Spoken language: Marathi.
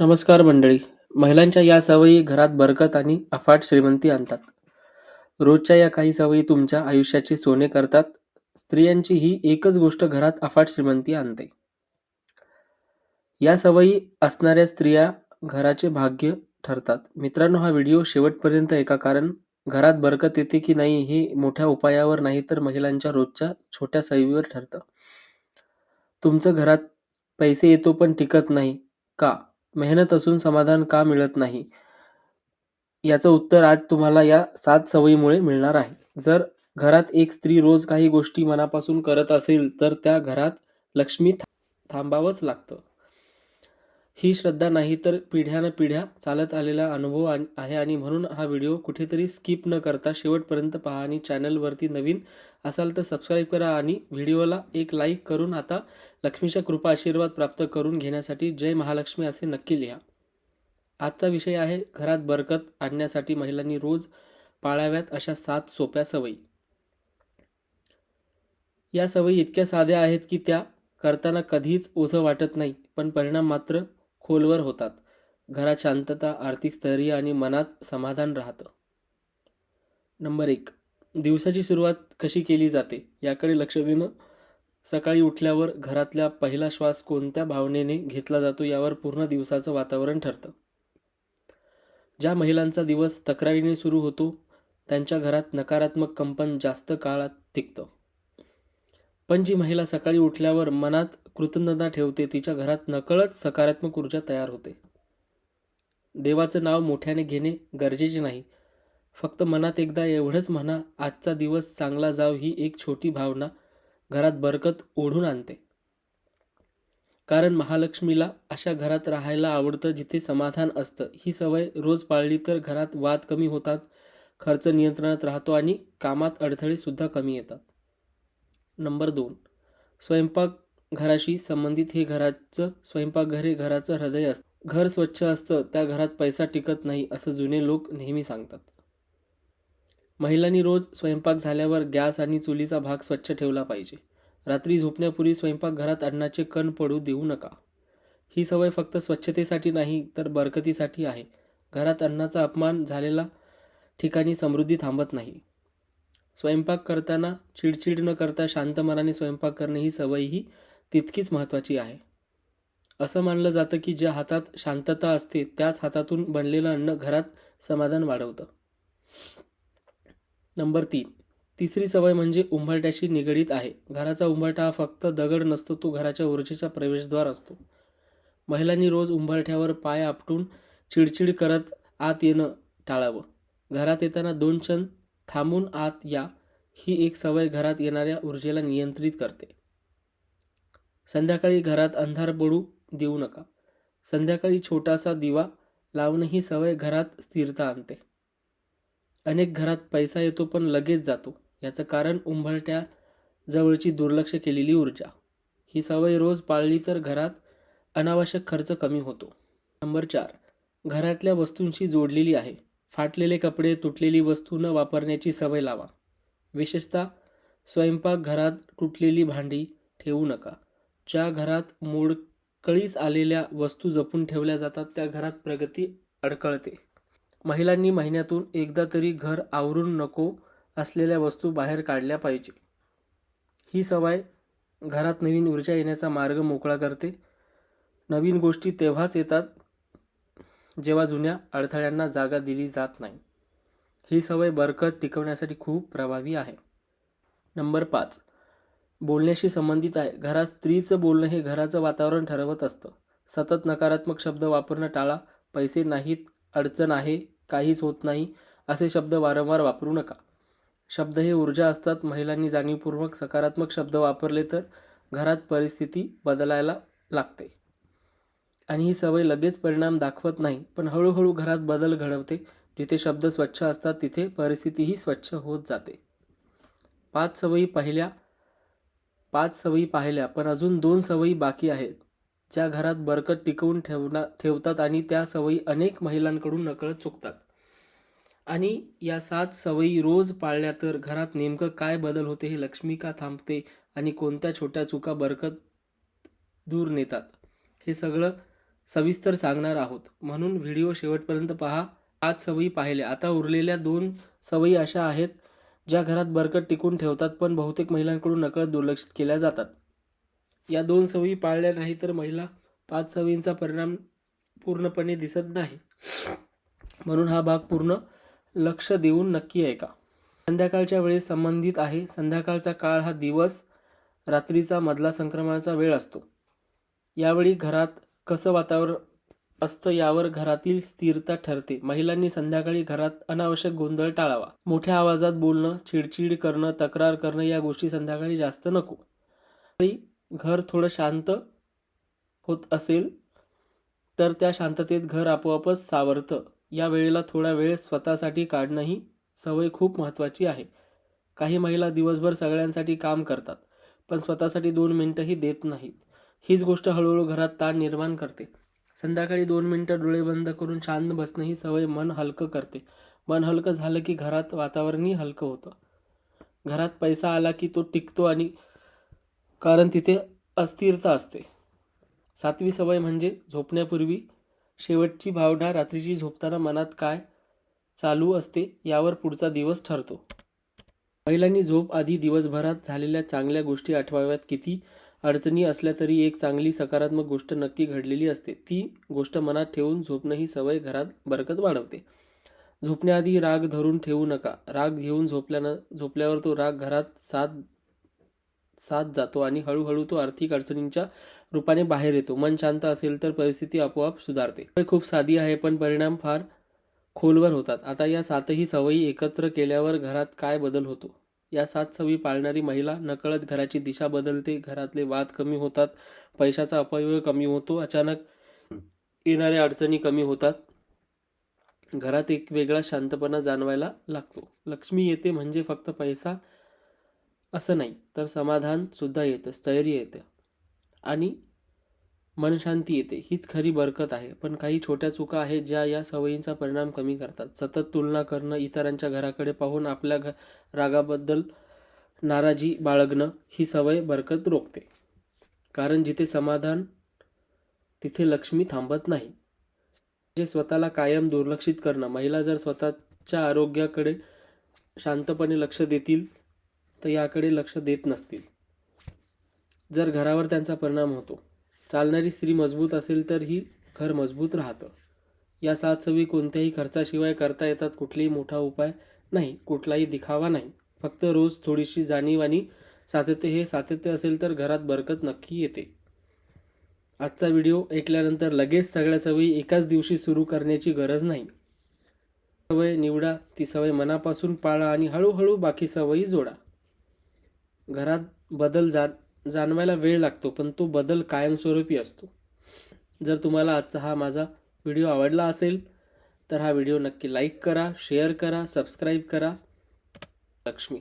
नमस्कार मंडळी. महिलांच्या या सवयी घरात बरकत आणि अफाट श्रीमंती आणतात. रोजच्या या काही सवयी तुमच्या आयुष्याचे सोने करतात. स्त्रियांची ही एकच गोष्ट घरात अफाट श्रीमंती आणते. या सवयी असणाऱ्या स्त्रिया घराचे भाग्य ठरतात. मित्रांनो हा व्हिडिओ शेवटपर्यंत एका कारण घरात बरकत येते की नाही हे मोठ्या उपायावर नाही तर महिलांच्या रोजच्या छोट्या सवयीवर ठरतं. तुमचं घरात पैसे येतो पण टिकत नाही का? मेहनत असून समाधान का मिळत नाही? याचं उत्तर आज तुम्हाला या सात सवयीमुळे मिळणार आहे. जर घरात एक स्त्री रोज काही गोष्टी मनापासून करत असेल तर त्या घरात लक्ष्मी थांबावंच लागतं. ही श्रद्धा नाही तर पिढ्यान पिढ्या चालत आलेला अनुभव आहे आणि म्हणून हा व्हिडिओ कुठेतरी स्किप न करता शेवटपर्यंत पहा आणि चॅनलवरती नवीन असाल तर सबस्क्राईब करा आणि व्हिडिओला एक लाईक करून आता लक्ष्मीच्या कृपा आशीर्वाद प्राप्त करून घेण्यासाठी जय महालक्ष्मी असे नक्की लिहा. आजचा विषय आहे घरात बरकत आणण्यासाठी महिलांनी रोज पाळाव्यात अशा सात सोप्या सवयी. या सवयी इतक्या साध्या आहेत की त्या करताना कधीच ओझं वाटत नाही पण परिणाम मात्र खोलवर होतात. घरात शांतता आर्थिक स्थैर्य आणि मनात समाधान राहतं. नंबर एक दिवसाची सुरुवात कशी केली जाते? याकडे लक्ष देणं. सकाळी उठल्यावर घरातल्या पहिला श्वास कोणत्या भावनेने घेतला जातो यावर पूर्ण दिवसाचं वातावरण ठरतं. ज्या महिलांचा दिवस तक्रारीने सुरू होतो त्यांच्या घरात नकारात्मक कंपन जास्त काळात टिकतं. पण जी महिला सकाळी उठल्यावर मनात कृतज्ञता ठेवते तिच्या घरात नकळत सकारात्मक ऊर्जा तयार होते. देवाचं नाव मोठ्याने घेणे गरजेचे नाही. फक्त मनात एकदा एवढंच म्हणा आजचा दिवस चांगला जाव ही एक छोटी भावना घरात बरकत ओढून आणते. कारण महालक्ष्मीला अशा घरात राहायला आवडतं जिथे समाधान असतं. ही सवय रोज पाळली तर घरात वाद कमी होतात खर्च नियंत्रणात राहतो आणि कामात अडथळे सुद्धा कमी येतात. नंबर दोन. स्वयंपाक घराशी संबंधित हे घराचं स्वयंपाकघर हे घराचं हृदय असतं. घर स्वच्छ असतं त्या घरात पैसा टिकत नाही असं जुने लोक नेहमी सांगतात. महिलांनी रोज स्वयंपाक झाल्यावर गॅस आणि चुलीचा भाग स्वच्छ ठेवला पाहिजे. रात्री झोपण्यापूर्वी स्वयंपाकघरात अन्नाचे कण पडू देऊ नका. ही सवय फक्त स्वच्छतेसाठी नाही तर बरकतीसाठी आहे. घरात अन्नाचा अपमान झालेला ठिकाणी समृद्धी थांबत नाही. स्वयंपाक करताना चिडचिड न करता शांत मनाने स्वयंपाक करणे ही सवयही तितकीच महत्त्वाची आहे. असं मानलं जातं की ज्या हातात शांतता असते त्याच हातातून बनलेलं अन्न घरात समाधान वाढवतं. नंबर तीन. तिसरी सवय म्हणजे उंबरट्याशी निगडीत आहे. घराचा उंबरठा हा फक्त दगड नसतो तो घराच्या ऊर्जेचा प्रवेशद्वार असतो. महिलांनी रोज उंबरठ्यावर पाय आपटून चिडचिड करत आत येणं टाळावं. घरात येताना दोन क्षण थांबून आत या. ही एक सवय घरात येणाऱ्या ऊर्जेला नियंत्रित करते. संध्याकाळी घरात अंधार पडू देऊ नका. संध्याकाळी छोटासा दिवा लावणं ही सवय घरात स्थिरता आणते. अनेक घरात पैसा येतो पण लगेच जातो. याचं कारण उंबरट्या जवळची दुर्लक्ष केलेली ऊर्जा. ही सवय रोज पाळली तर घरात अनावश्यक खर्च कमी होतो. नंबर चार. घरातल्या वस्तूंशी जोडलेली आहे. फाटलेले कपडे तुटलेली वस्तू न वापरण्याची सवय लावा. विशेषतः स्वयंपाक घरात तुटलेली भांडी ठेवू नका. ज्या घरात मोडकळीस आलेल्या वस्तू जपून ठेवल्या जातात त्या घरात प्रगती अडकळते. महिलांनी महिन्यातून एकदा तरी घर आवरून नको असलेल्या वस्तू बाहेर काढल्या पाहिजे. ही सवय घरात नवीन ऊर्जा येण्याचा मार्ग मोकळा करते. नवीन गोष्टी तेव्हाच येतात जेव्हा जुन्या अडथळ्यांना जागा दिली जात नाही. ही सवय बरकत टिकवण्यासाठी खूप प्रभावी आहे. नंबर पाच. बोलण्याशी संबंधित आहे. घरात स्त्रीचं बोलणं हे घराचं वातावरण ठरवत असतं. सतत नकारात्मक शब्द वापरणं टाळा. पैसे नाहीत अडचण आहे काहीच होत नाही असे शब्द वारंवार वापरू नका. शब्द हे ऊर्जा असतात. महिलांनी जाणीवपूर्वक सकारात्मक शब्द वापरले तर घरात परिस्थिती बदलायला लागते. आणि ही सवय लगेच परिणाम दाखवत नाही पण हळूहळू घरात बदल घडवते. जिथे शब्द स्वच्छ असतात तिथे परिस्थितीही स्वच्छ होत जाते. पाच सवयी पहिल्या पाच सवयी पाहिल्या पण अजून दोन सवयी बाकी आहेत ज्या घरात बरकत टिकवून ठेवना ठेवतात आणि त्या सवयी अनेक महिलांकडून नकळत चुकतात. आणि या सात सवयी रोज पाळल्या तर घरात नेमकं काय बदल होते हे लक्ष्मी का थांबते आणि कोणत्या छोट्या चुका बरकत दूर नेतात हे सगळं सविस्तर सांगणार आहोत. म्हणून व्हिडिओ शेवटपर्यंत पहा. आज सवयी पाहिल्या. आता उरलेल्या दोन सवयी अशा आहेत. ज्या घरात बरकत टिकून ठेवतात पण बहुतेक महिलांकडून नकळत दुर्लक्षित केल्या जातात. या दोन सवयी पाळल्या नाही तर महिला पाच सवयींचा परिणाम पूर्णपणे दिसत नाही. म्हणून हा भाग पूर्ण लक्ष देऊन नक्की ऐका संध्याकाळच्या वेळेस संबंधित आहे. संध्याकाळचा काळ हा दिवस रात्रीचा मधला संक्रमणाचा वेळ असतो. यावेळी घरात कसं वातावरण असतं यावर घरातील स्थिरता ठरते. महिलांनी संध्याकाळी घरात अनावश्यक गोंधळ टाळावा. मोठ्या आवाजात बोलणं चिडचिड करणं तक्रार करणं या गोष्टी संध्याकाळी जास्त नको. घर थोडं शांत होत असेल तर त्या शांततेत घर आपोआपच सावरतं. या वेळेला थोडा वेळ स्वतःसाठी काढणंही सवय खूप महत्त्वाची आहे. काही महिला दिवसभर सगळ्यांसाठी काम करतात पण स्वतःसाठी दोन मिनटंही देत नाहीत. हीच गोष्ट हळूहळू घरात ताण निर्माण करते. संध्याकाळी दोन मिनटं डोळे बंद करून शांत बसणं ही सवय मन हलकं करते. मन हलकं झालं की घरात वातावरणही हलकं होतं. घरात पैसा आला की तो टिकतो आणि कारण तिथे अस्थिरता असते. सातवी सवय म्हणजे झोपण्यापूर्वी शेवटची भावना रात्रीची झोपताना मनात काय चालू असते यावर पुढचा दिवस ठरतो. महिलांनी झोप आधी दिवसभरात झालेल्या चांगल्या गोष्टी आठवाव्यात किती अडचणी असल्या तरी एक चांगली सकारात्मक गोष्ट नक्की घडलेली असते. ती गोष्ट मनात ठेवून झोपणं ही सवय घरात बरकत वाढवते. झोपण्याआधी राग धरून ठेवू नका. राग घेऊन झोपल्यानं झोपल्यावर तो राग घरात साथ साथ जातो आणि हळूहळू तो आर्थिक अडचणींच्या रूपाने बाहेर येतो. मन शांत असेल तर परिस्थिती आपोआप सुधारते. खूप साधी आहे पण परिणाम फार खोलवर होतात. आता या सातही सवयी एकत्र केल्यावर घरात काय बदल होतो? या सात सवी पाळणारी महिला नकळत घराची दिशा बदलते घरातले वाद कमी होतात पैशाचा अपव्यय कमी होतो अचानक येणाऱ्या अडचणी कमी होतात. घरात एक वेगळा शांतपणा जाणवायला लागतो. लक्ष्मी येते म्हणजे फक्त पैसा असं नाही तर समाधान सुद्धा येतं स्थैर्य येतं. आणि मनशांती येते. हीच खरी बरकत आहे. पण काही छोट्या चुका आहेत ज्या या सवयींचा परिणाम कमी करतात. सतत तुलना करणं इतरांच्या घराकडे पाहून आपल्या घ रागाबद्दल नाराजी बाळगणं ही सवय बरकत रोखते. कारण जिथे समाधान तिथे लक्ष्मी थांबत नाही. जे स्वतःला कायम दुर्लक्षित करणं महिला जर स्वतःच्या आरोग्याकडे शांतपणे लक्ष देतील तर याकडे लक्ष देत नसतील. जर घरावर त्यांचा परिणाम होतो चालणारी स्त्री मजबूत असेल तर ही घर मजबूत राहतं. या सात सवयी कोणत्याही खर्चाशिवाय करता येतात कुठलाही मोठा उपाय नाही कुठलाही दिखावा नाही. फक्त रोज थोडीशी जाणीव आणि सातत्य हे सातत्य असेल तर घरात बरकत नक्की येते. आजचा व्हिडिओ ऐकल्यानंतर लगेच सगळ्या सवयी एकाच दिवशी सुरू करण्याची गरज नाही. सवय निवडा ती सवय मनापासून पाळा आणि हळूहळू बाकी सवयी जोडा. घरात बदल जा जाणवायला वेळ लागतो पण तो बदल कायमस्वरूपी असतो. जर तुम्हाला आजचा हा माझा व्हिडिओ आवडला असेल तर हा व्हिडिओ नक्की लाईक करा शेअर करा सबस्क्राईब करा. लक्ष्मी.